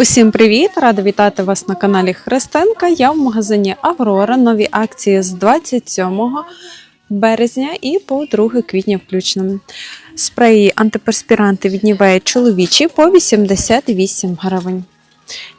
Усім привіт! Рада вітати вас на каналі Христенка. Я в магазині Аврора. Нові акції з 27 березня і по 2 квітня включно. Спреї антиперспіранти від Нівея чоловічі по 88 гривень.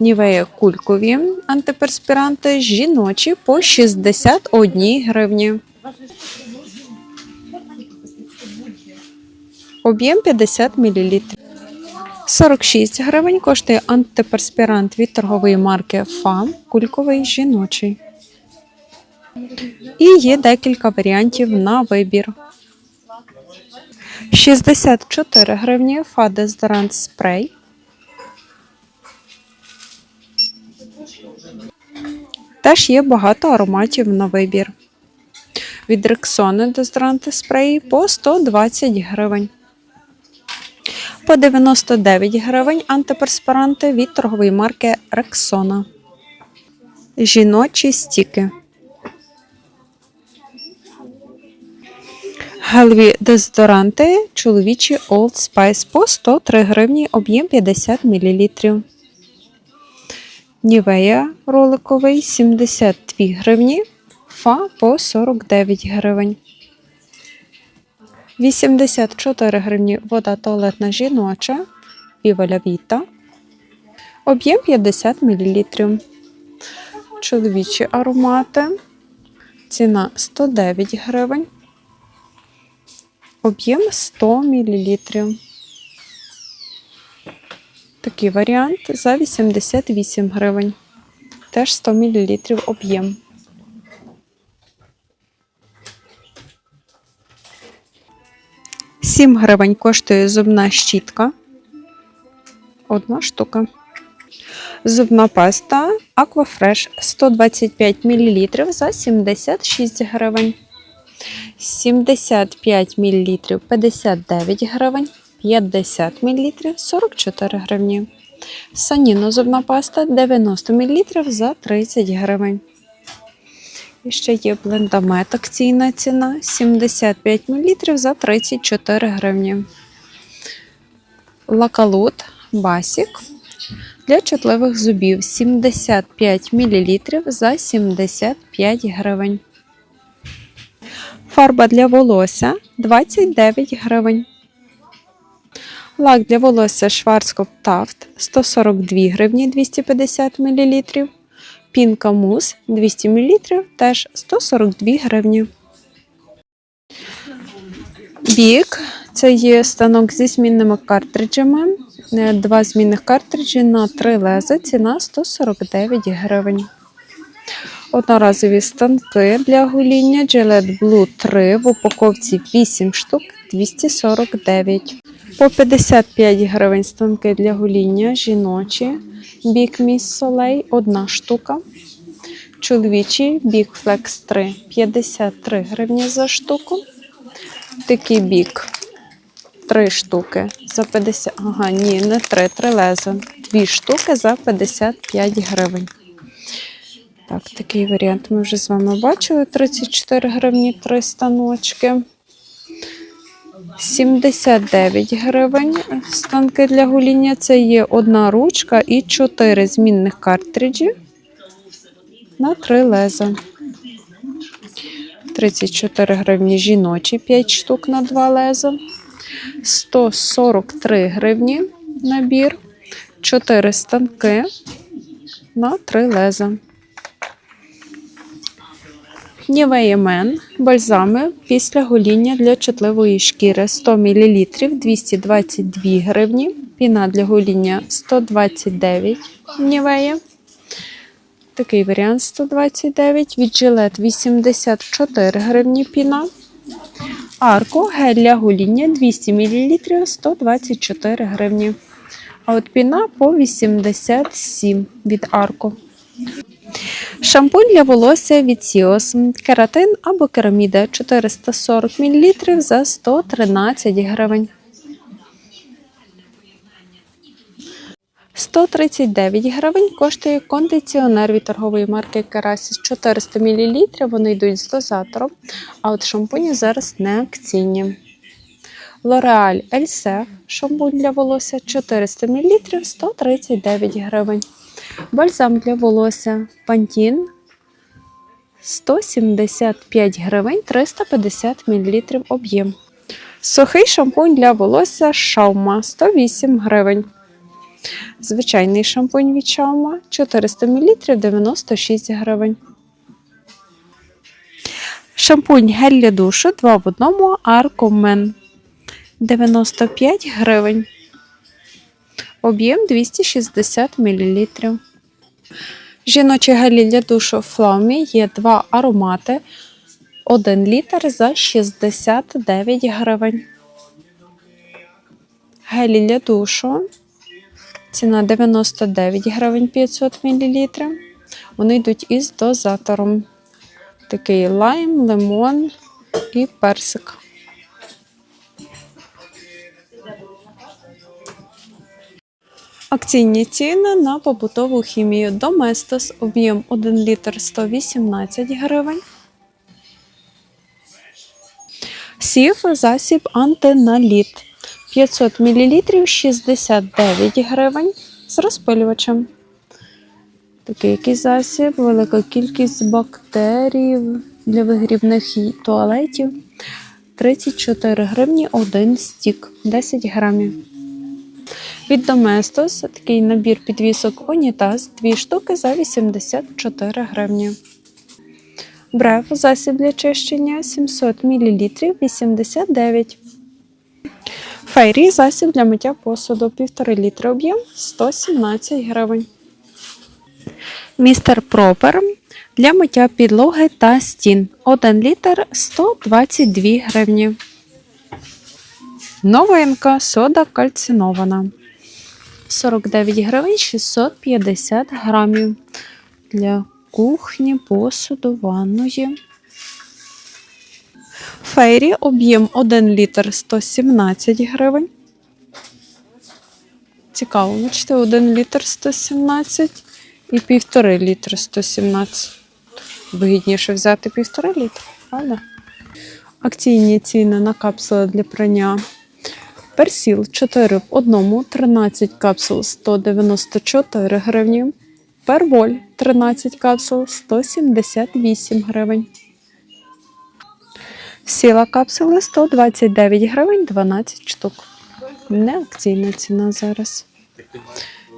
Нівея кулькові антиперспіранти жіночі по 61 гривні. Об'єм 50 мл. 46 гривень коштує антиперспірант від торгової марки ФАМ кульковий жіночий. І є декілька варіантів на вибір. 64 гривні фа дезодорант спрей. Теж є багато ароматів на вибір. Від Рексони дезодоранти спреї по 120 гривень. По 99 гривень антиперспіранти від торгової марки Рексона. Жіночі стіки. Гелеві дезодоранти чоловічі Old Spice по 103 гривні, об'єм 50 мл. Нівея роликовий 72 гривні, фа по 49 гривень. 84 гривні вода туалетна жіноча Viva Vita. Об'єм 50 мл. Чоловічі аромати. Ціна 109 гривень. Об'єм 100 мл. Такий варіант за 88 гривень. Теж 100 мл об'єм. Сім гривень коштує зубна щітка. Одна штука. Зубна паста Aquafresh 125 мл за 76 гривень. 75 мл 59 гривень. 50 мл 44 гривні. Саніно зубна паста 90 мл за 30 гривень. І ще є блендамет акційна ціна 75 мл за 34 гривні. Лакалут Басік для чутливих зубів 75 мл за 75 гривень. Фарба для волосся 29 гривень. Лак для волосся Schwarzkopf Taft 142 гривні 250 мл. Пінка мус 200 мл теж 142 гривні. Бік це є станок зі змінними картриджами. Е, Два змінних картриджі на три леза. Ціна 149 гривень. Одноразові станки для гоління Gillette Blue 3 в упаковці 8 штук 249. По 55 гривень станки для гоління жіночі. Бік Miss Soleil – одна штука. Чоловічий бік Flex 3 53 гривні за штуку. Такий бік 3 штуки за 50. Ага, ні, не 3, 3 леза. 2 штуки за 55 гривень. Так, такий варіант ми вже з вами бачили. 34 гривні 3 станочки. 79 гривень станки для гоління. Це є одна ручка і 4 змінних картриджі на 3 леза. 34 гривні жіночі, 5 штук на 2 леза. 143 гривні набір. 4 станки на 3 леза. Нівея Мен бальзами після гоління для чутливої шкіри 100 мл 222 гривні. Піна для гоління 129 Нівея. Такий варіант 129. Від Gillette 84 гривні піна. Арко гель для гоління 200 мл 124 гривні. А от піна по 87 від Арко. Шампунь для волосся від Сіос. Кератин або кераміда 440 мл за 113 гривень. 139 гривень коштує кондиціонер від торгової марки Керасіс 400 мл. Вони йдуть з дозатором, а от шампуні зараз не акційні. L'Oreal Elsef шампунь для волосся 400 мл 139 гривень. Бальзам для волосся Pantene 175 гривень 350 мл об'єм. Сухий шампунь для волосся Шаума 108 гривень. Звичайний шампунь від Шаума 400 мл 96 гривень. Шампунь гель для душу 2 в одному Аркомен 95 гривень. Об'єм 260 мл. Жіночі гелі для душу Флаумі є два аромати 1 літр за 69 гривень. Гелі для душу. Ціна 99 гривень 500 мл. Вони йдуть із дозатором. Такий лайм, лимон і персик. Акційні ціни на побутову хімію Доместос об'єм 1 літр 118 гривень. Сів засіб антиналіт 500 мл 69 гривень з розпилювачем. Такий якийсь засіб, велика кількість бактерій для вигрібних туалетів. 34 гривні один стік, 10 грамів. Від Доместос такий набір підвісок унітаз, 2 штуки за 84 гривні. Брев засіб для чищення 700 мл 89. Фейрі засіб для миття посуду 1,5 літра об'єм 117 гривень. Містер Пропер для миття підлоги та стін 1 літр 122 гривні. Новинка сода кальцинована. 49 гривень 650 грамів для кухні, посуду, ванної. Фейрі об'єм 1 літр 117 гривень. Цікаво, бачите, 1 літр 117 і 1,5 літр 117. Вигідніше взяти 1,5 літра, правда? Акційні ціни на капсули для прання. Персіл 4 в 1, 13 капсул 194 гривні. Перволь 13 капсул 178 гривень. Сіла капсули 129 гривень 12 штук. Не акційна ціна зараз.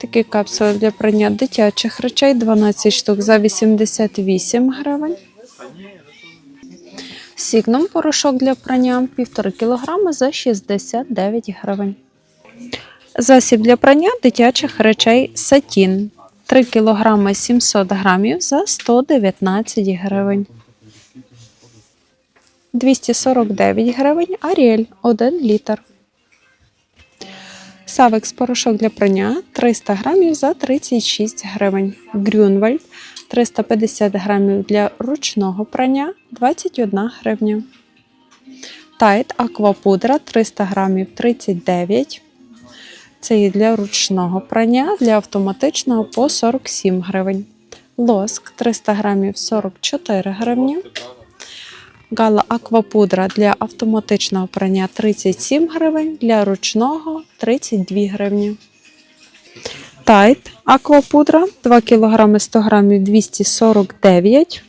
Такі капсули для прання дитячих речей 12 штук за 88 гривень. Сігном порошок для прання 1,5 кг за 69 гривень. Засіб для прання дитячих речей Сатін 3 кг 700 грамів за 119 гривень. 249 гривень Аріель 1 літр. Савекс порошок для прання 300 грамів за 36 гривень. Грюнвальд 350 грамів для ручного прання 21 гривня. Тайт аквапудра 300 грамів 39. Це і для ручного прання, для автоматичного по 47 гривень. Лоск 300 грамів 44 гривні. Гала аквапудра для автоматичного прання 37 гривень, для ручного 32 гривні. Тайт аквапудра 2 кг 100 г 249.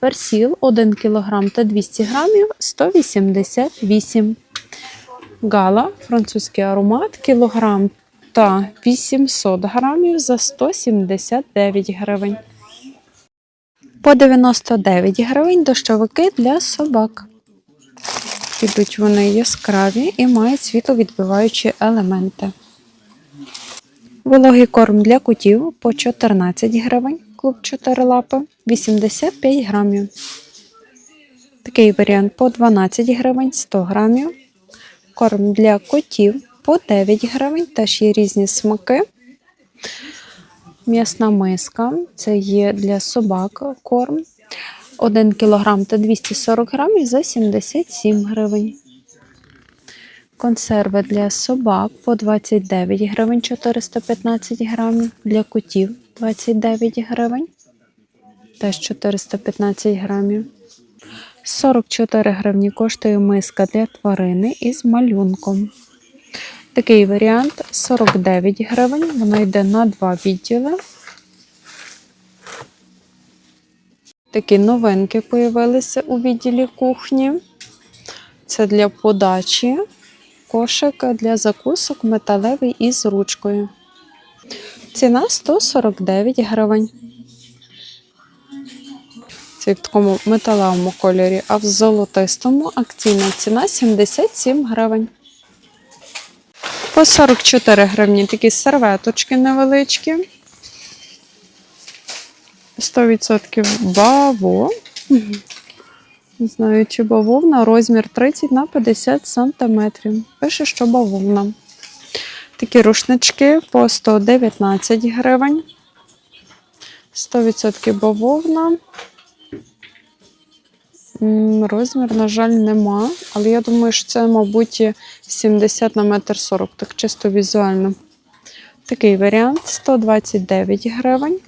Персіл 1 кг та 200 г 188. Гала французький аромат кілограм та 800 грамів за 179 гривень. По 99 гривень дощовики для собак. Ідуть вони яскраві і мають світловідбиваючі елементи. Вологий корм для котів по 14 гривень, клуб 4 лапи 85 грамів. Такий варіант по 12 гривень 100 грамів. Корм для котів по 9 гривень, теж є різні смаки. М'ясна миска це є для собак корм. 1 кг та 240 грамів за 77 гривень. Консерви для собак по 29 гривень 415 грамів. Для котів 29 гривень. Теж 415 грамів. 44 гривні коштує миска для тварини із малюнком. Такий варіант 49 гривень. Воно йде на два відділи. Такі новинки появилися у відділі кухні. Це для подачі. Кошик для закусок металевий із ручкою. Ціна 149 гривень. Це в такому металевому кольорі, а в золотистому акційна ціна 77 гривень. По 44 гривні такі серветочки невеличкі. 100% баво. Не знаю, чи бавовна, розмір 30 на 50 см. Пише, що бавовна. Такі рушнички по 119 гривень. 100% бавовна. Розмір, на жаль, нема, але я думаю, що це, мабуть, 70 на метр 40, так чисто візуально. Такий варіант 129 гривень.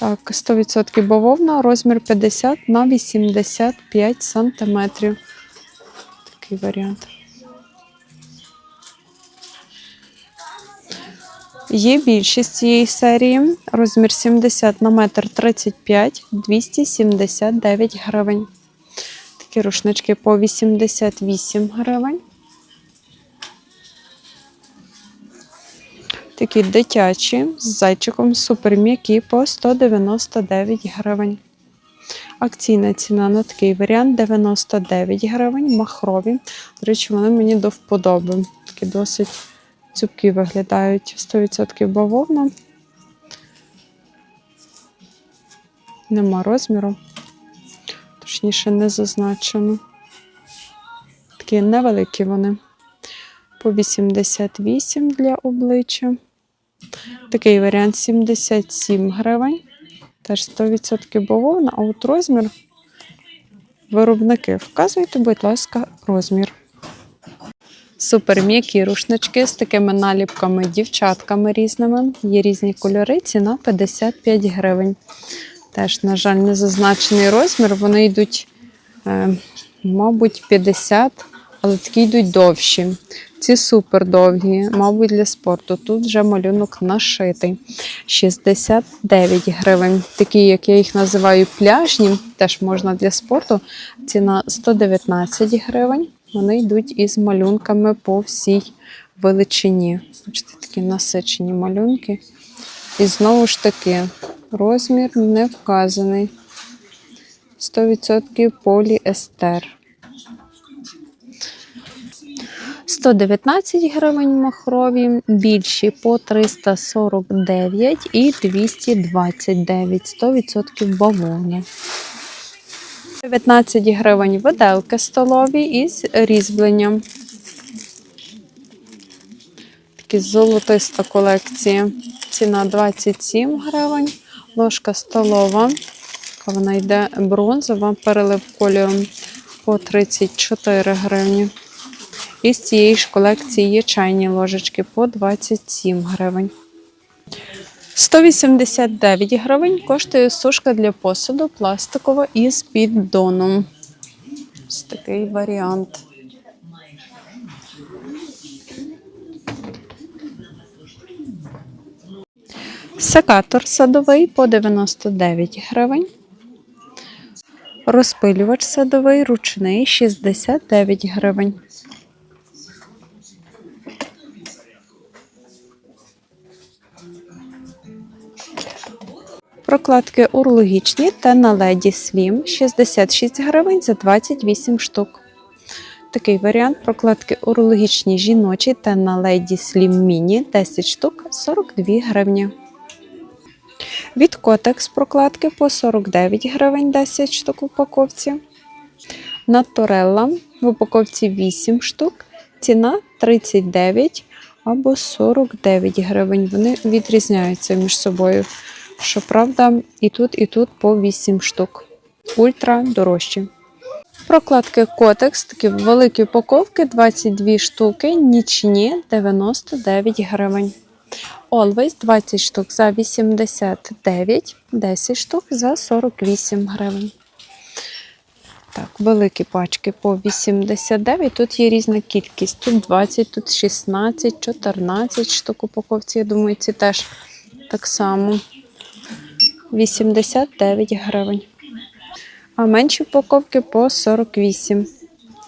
Так, 100% бавовна, розмір 50 на 85 сантиметрів. Такий варіант. Є більшість цієї серії. Розмір 70 на метр 35, 279 гривень. Такі рушнички по 88 гривень. Такі дитячі з зайчиком супер м'які по 199 гривень. Акційна ціна на такий варіант 99 гривень, махрові. До речі, вони мені до вподоби. Такі досить цупкі виглядають 100% бавовна. Нема розміру. Точніше, не зазначено. Такі невеликі вони. По 88 для обличчя. Такий варіант 77 гривень. Теж 100% бавовна, а от розмір виробники. Вказуйте, будь ласка, розмір. Супер м'які рушнички з такими наліпками, дівчатками різними. Є різні кольори, ціна 55 гривень. Теж, на жаль, не зазначений розмір. Вони йдуть, е, мабуть, 50, але такі йдуть довші. Ці супер довгі, мабуть, для спорту. Тут вже малюнок нашитий. 69 гривень. Такі, як я їх називаю, пляжні, теж можна для спорту. Ціна 119 гривень. Вони йдуть із малюнками по всій величині. Бачите, такі насичені малюнки. І знову ж таки, розмір не вказаний. 100% поліестер. 119 гривень махрові, більші по 349 і 229, 100% бавовни. 19 гривень виделки столові із різьбленням. Такі золотиста колекція. Ціна 27 гривень. Ложка столова. Вона йде бронзова, перелив кольором по 34 гривні. І з цієї ж колекції є чайні ложечки по 27 гривень. 189 гривень коштує сушка для посуду пластикова із піддоном. Ось такий варіант. Секатор садовий по 99 гривень. Розпилювач садовий ручний 69 гривень. Прокладки урологічні та на леді Slim 66 гривень за 28 штук. Такий варіант прокладки урологічні жіночі та на леді Slim Mini 10 штук 42 гривні. Від Котекс прокладки по 49 гривень 10 штук в упаковці. Наторелла в упаковці 8 штук. Ціна 39 або 49 гривень. Вони відрізняються між собою. Щоправда, і тут, і тут по 8 штук. Ультра дорожчі. Прокладки Котекс, такі великі упаковки, 22 штуки, нічні 99 гривень. Always 20 штук за 89, 10 штук за 48 гривень. Так, великі пачки по 89. Тут є різна кількість. Тут 20, тут 16, 14 штук упаковці. Я думаю, ці теж так само. 89 гривень. А менші упаковки по 48.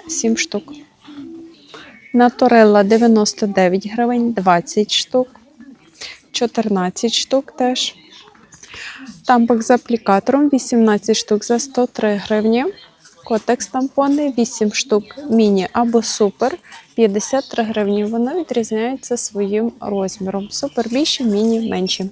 7 штук. Наторелла 99 гривень, 20 штук. 14 штук теж. Тампок з аплікатором 18 штук за 103 гривні. Котекс тампони 8 штук міні або супер 53 гривні. Вони відрізняються своїм розміром. Супер більші, міні менші.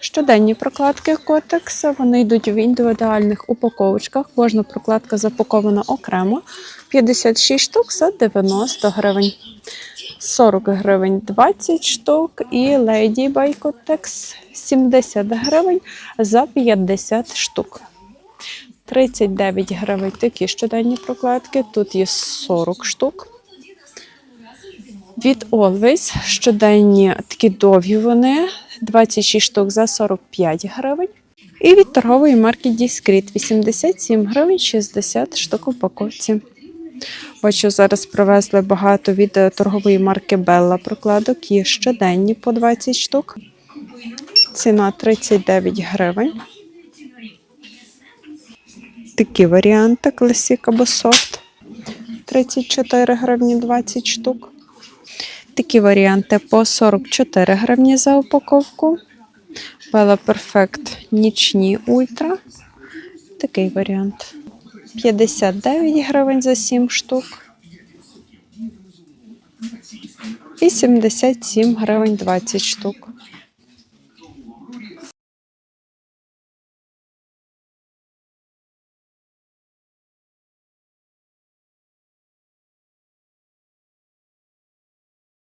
Щоденні прокладки котекса вони йдуть в індивідуальних упаковочках. Кожна прокладка запакована окремо. 56 штук за 90 гривень. 40 гривень 20 штук і Lady by Kotex 70 гривень за 50 штук. 39 гривень такі щоденні прокладки. Тут є 40 штук. Від Always щоденні такі довгі вони 26 штук за 45 гривень. І від торгової марки Discreet 87 гривень 60 штук упаковці. Бачу, зараз привезли багато від е, торгової марки Bella прокладок. Є щоденні по 20 штук. Ціна 39 гривень. Такі варіанти Classic або Soft. 34 гривні 20 штук. Такі варіанти по 44 гривні за упаковку. Bella Perfect нічні ультра. Такий варіант. 59 гривень за 7 штук. І 77 гривень 20 штук.